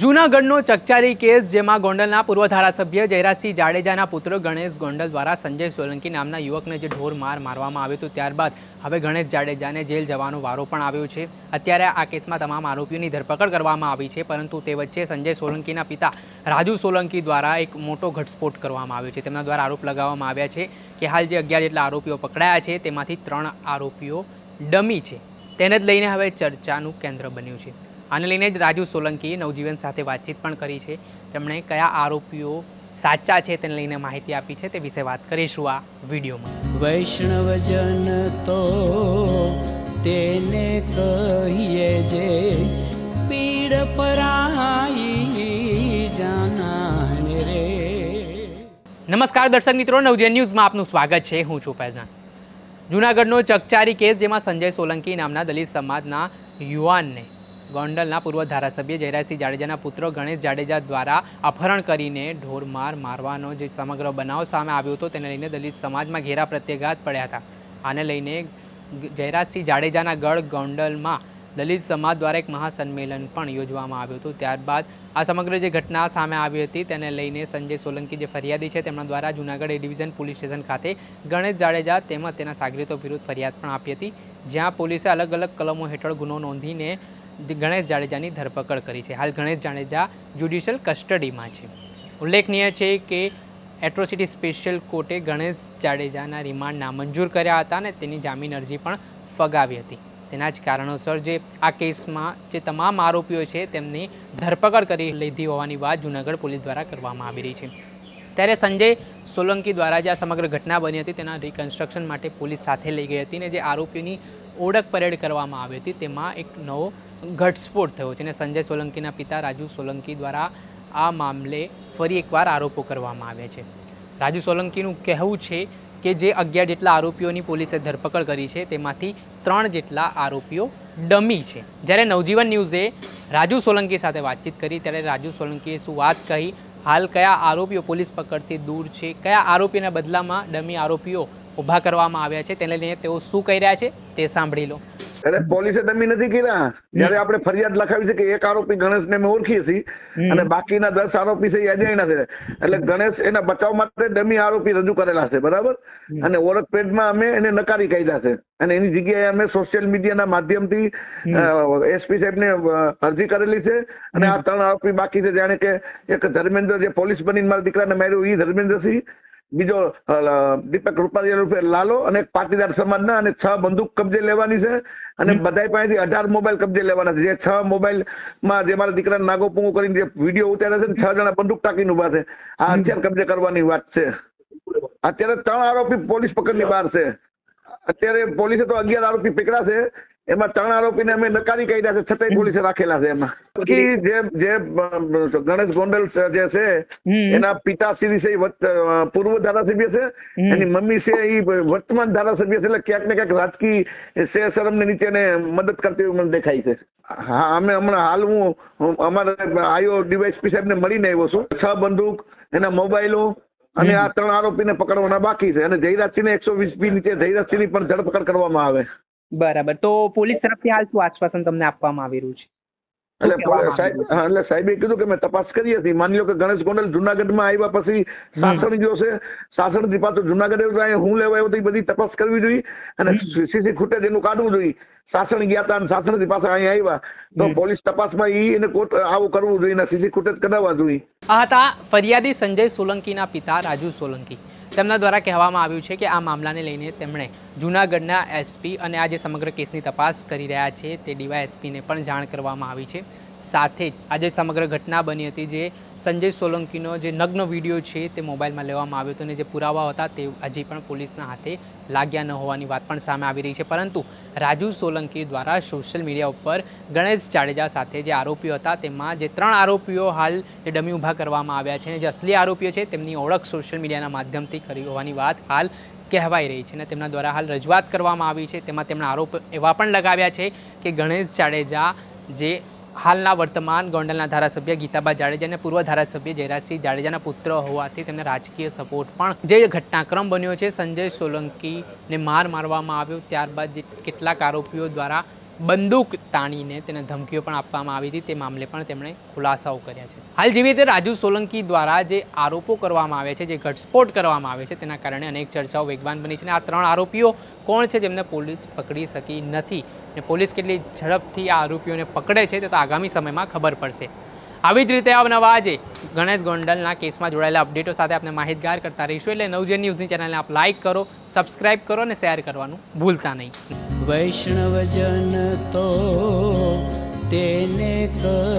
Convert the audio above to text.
જૂનાગઢનો ચકચારી case, જેમાં ગોંડલના પૂર્વ ધારાસભ્ય જયરાજસિંહ જાડેજાના પુત્ર ગણેશ ગોંડલ દ્વારા સંજય સોલંકી નામના યુવકને જે ઢોર માર મારવામાં આવ્યો હતો, ત્યારબાદ હવે ગણેશ જાડેજાને જેલ જવાનો વારો પણ આવ્યો છે. અત્યારે આ કેસમાં તમામ આરોપીઓની ધરપકડ કરવામાં આવી છે, પરંતુ તે વચ્ચે સંજય સોલંકીના પિતા રાજુ સોલંકી દ્વારા એક મોટો ઘટસ્ફોટ કરવામાં આવ્યો છે. તેમના દ્વારા આરોપ લગાવવામાં આવ્યા છે કે હાલ જે અગિયાર જેટલા આરોપીઓ પકડાયા છે, તેમાંથી ત્રણ આરોપીઓ ડમી છે. તેને જ લઈને હવે ચર્ચાનું કેન્દ્ર બન્યું છે. આને લઈને જ રાજુ સોલંકીએ નવજીવન સાથે વાતચીત પણ કરી છે. તેમણે કયા આરોપીઓ સાચા છે તેને લઈને માહિતી આપી છે તે વિશે વાત કરીશું આ વિડીયોમાં. વૈષ્ણવજન તો તેને કહીએ જે પીડ પરાઈ જાનાને રે. નમસ્કાર દર્શક મિત્રો નવજીવન ન્યૂઝમાં આપનું સ્વાગત છે. હું છું ફૈઝાન. જૂનાગઢનો ચકચારી કેસ જેમાં સંજય સોલંકી નામના દલિત સમાજના યુવાનને ગોંડલના પૂર્વ ધારાસભ્ય જયરાજસિંહ જાડેજાના પુત્ર ગણેશ જાડેજા દ્વારા અપહરણ કરીને ઢોરમાર મારવાનો જે સમગ્ર બનાવ સામે આવ્યો હતો, તેને લઈને દલિત સમાજમાં ઘેરા પ્રત્યાઘાત પડ્યા હતા. આને લઈને જયરાજસિંહ જાડેજાના ગઢ ગોંડલમાં દલિત સમાજ દ્વારા એક મહાસંમેલન પણ યોજવામાં આવ્યું હતું. ત્યારબાદ આ સમગ્ર જે ઘટના સામે આવી હતી, તેને લઈને સંજય સોલંકી જે ફરિયાદી છે, તેમના દ્વારા Junagadh A division police station ખાતે ગણેશ જાડેજા તેમજ તેના સાગરીતો વિરુદ્ધ ફરિયાદ પણ આપી હતી. જ્યાં પોલીસે અલગ અલગ કલમો હેઠળ ગુનો નોંધીને ગણેશ જાડેજાની ધરપકડ કરી છે. હાલ ગણેશ જાડેજા જ્યુડિશિયલ કસ્ટડીમાં છે. ઉલ્લેખનીય છે કે એટ્રોસિટી સ્પેશિયલ કોર્ટે ગણેશ જાડેજાના રિમાન્ડ નામંજૂર કર્યા હતા અને તેની જામીન અરજી પણ ફગાવી હતી. તેના જ કારણોસર જે આ કેસમાં જે તમામ આરોપીઓ છે, તેમની ધરપકડ કરી લીધી હોવાની વાત જૂનાગઢ પોલીસ દ્વારા કરવામાં આવી રહી છે. ત્યારે સંજય સોલંકી દ્વારા જે આ સમગ્ર ઘટના બની હતી, તેના રિકન્સ્ટ્રક્શન માટે પોલીસ સાથે લઈ ગઈ હતી અને જે આરોપીની ઓળખ પરેડ કરવામાં આવી હતી, તેમાં એક નવો ઘટસ્ફોટ થયો છે અને સંજય સોલંકીના પિતા રાજુ સોલંકી દ્વારા આ મામલે ફરી એકવાર આરોપો કરવામાં આવ્યા છે. રાજુ સોલંકીનું કહેવું છે કે જે અગિયાર જેટલા આરોપીઓની પોલીસે ધરપકડ કરી છે, તેમાંથી ત્રણ જેટલા આરોપીઓ ડમી છે. જ્યારે નવજીવન ન્યૂઝે રાજુ સોલંકી સાથે વાતચીત કરી, ત્યારે રાજુ સોલંકીએ શું વાત કહી હાલ કયા આરોપીઓ પોલીસ પકડથી દૂર છે? કયા આરોપીના બદલામાં ડમી આરોપીઓ ઊભા કરવામાં આવ્યા છે? તેને લઈને તેઓ શું કહી રહ્યા છે? તે સાંભળી લો. અરે પોલીસે દમી નથી કર્યા. જયારે આપણે ફરિયાદ લખાવી છે કે એક આરોપી ગણેશને અમે ઓળખીએ છીએ અને બાકીના દસ આરોપી છે એ અજાણ્યા છે. એટલે ગણેશ એના બચાવ માટે ડમી આરોપી રજૂ કરેલા છે બરાબર? અને ઓળખ પેડમાં અમે એને નકારી કાઢ્યા છે. અને એની જગ્યાએ અમે સોશિયલ મીડિયાના માધ્યમથી એસપી સાહેબને અરજી કરેલી છે. અને આ ત્રણ આરોપી બાકી છે. જાણે કે એક ધર્મેન્દ્ર જે પોલીસ બનીને મારા દીકરાને માર્યું એ ધર્મેન્દ્રસિંહ. બીજો દીપક રૂપાલી રૂપે લાલો અને એક પાટીદાર સમાજના અને છ બંદૂક કબજે લેવાની છે. અને બધાય પાસેથી અઢાર મોબાઈલ કબજે લેવાના છે. જે છ મોબાઈલમાં જે મારા દીકરા નાગો પૂંગો કરીને જે વીડિયો ઉતારે છે ને છ જણા બંદૂક ટાંકીને ઊભા છે. આ હથિયાર કબજે કરવાની વાત છે. અત્યારે ત્રણ આરોપી પોલીસ પકડની બહાર છે. અત્યારે પોલીસે તો અગિયાર આરોપી પકડ્યા છે. એમાં ત્રણ આરોપીને અમે નકારી કાઢ્યા છે છતાંય પોલીસે રાખેલા છે એમાં. બાકી જે જે ગણેશ ગોંડલ જે છે. એના પિતાશ્રી છે એ પૂર્વ ધારાસભ્ય છે એની મમ્મી છે એ વર્તમાન ધારાસભ્ય છે એટલે ક્યાંક ને ક્યાંક રાજકીય શે શરમને નીચે એને મદદ કરતી હોય મને દેખાય છે. હા અમે હમણાં હાલ હું હું અમારે આયો ડીવાયસપી સાહેબને મળીને આવ્યો છું. છ બંદૂક એના મોબાઈલો અને આ ત્રણ આરોપીને પકડવાના બાકી છે. અને જયરાજસિંહને એકસો વીસ બી નીચે જયરાજસિંહની પણ ધરપકડ કરવામાં આવે. બરાબર. તો પોલીસ તરફથી હાલ શું આશ્વાસન તમને આપવામાં આવી રહ્યું છે? એટલે સાહેબ એટલે સાહેબે કીધું કે મેં તપાસ કરી હતી. માની લો કે ગણેશ ગોંડલ જુનાગઢમાં આવ્યા પછી સાસણ ગયો છે. સાસણથી પાછું જુનાગઢ આવ્યો તો અહીંયા હું લેવા આવ્યો તો એ બધી તપાસ કરવી જોઈએ અને સીસી ખૂટે એનું કાઢવું જોઈએ. સાસણ ગયા હતા અને સાસણથી પાછા અહીંયા આવ્યા. તો પોલીસ તપાસમાં ઈ એને કોર્ટ આવું કરવું જોઈએ અને સીસી ખૂટે જ કઢાવવા જોઈએ. આ હતા ફરિયાદી સંજય સોલંકીના પિતા રાજુ સોલંકી. તેમના દ્વારા કહેવામાં આવ્યું છે કે આ મામલાને લઈને તેમણે જૂનાગઢના એસપી અને આ જે સમગ્ર કેસની તપાસ કરી રહ્યા છે તે ડીવાય એસપીને પણ જાણ કરવામાં આવી છે. સાથે જ આજે સમગ્ર ઘટના બની હતી જે સંજય સોલંકીનો જે નગ્ન વીડિયો છે તે મોબાઈલમાં લેવામાં આવ્યો હતો અને જે પુરાવા હતા તે હજી પણ પોલીસના હાથે લાગ્યા ન હોવાની વાત પણ સામે આવી રહી છે. પરંતુ રાજુ સોલંકી દ્વારા સોશિયલ મીડિયા ઉપર ગણેશ જાડેજા સાથે જે આરોપીઓ હતા તેમાં જે ત્રણ આરોપીઓ હાલ જે ડમી ઊભા કરવામાં આવ્યા છે અને જે અસલી આરોપીઓ છે તેમની ઓળખ સોશિયલ મીડિયાના માધ્યમથી કરી હોવાની વાત હાલ કહેવાઈ રહી છે અને તેમના દ્વારા હાલ રજૂઆત કરવામાં આવી છે. તેમાં તેમણે આરોપ એવા પણ લગાવ્યા છે કે ગણેશ જાડેજા જે હાલના વર્તમાન ગોંડલના ધારાસભ્ય ગીતાબા જાડેજા અને પૂર્વ ધારાસભ્ય જયરાજસિંહ જાડેજાના પુત્ર હોવાથી તેમને રાજકીય સપોર્ટ પણ જે ઘટનાક્રમ બન્યો છે, સંજય સોલંકીને માર મારવામાં આવ્યો. ત્યારબાદ જે કેટલાક આરોપીઓ દ્વારા બંદૂક તાણીને તેને ધમકીઓ પણ આપવામાં આવી હતી. તે મામલે પણ તેમણે ખુલાસાઓ કર્યા છે. હાલ જેવી રીતે રાજુ સોલંકી દ્વારા જે આરોપો કરવામાં આવે છે, જે ઘટસ્ફોટ કરવામાં આવે છે, તેના કારણે અનેક ચર્ચાઓ વેગવાન બની છે અને આ ત્રણ આરોપીઓ કોણ છે જેમને પોલીસ પકડી શકી નથી અને પોલીસ કેટલી ઝડપથી આ આરોપીઓને પકડે છે તે તો આગામી સમયમાં ખબર પડશે. આવી જ રીતે અવનવા આજે ગણેશ ગોંડલના કેસમાં જોડાયેલા અપડેટો સાથે આપણે માહિતગાર કરતા રહીશું. એટલે નવજન ન્યૂઝની ચેનલને આપ લાઇક કરો સબસ્ક્રાઇબ કરો અને શેર કરવાનું ભૂલતા નહીં. વૈષ્ણવજન તો તેને કર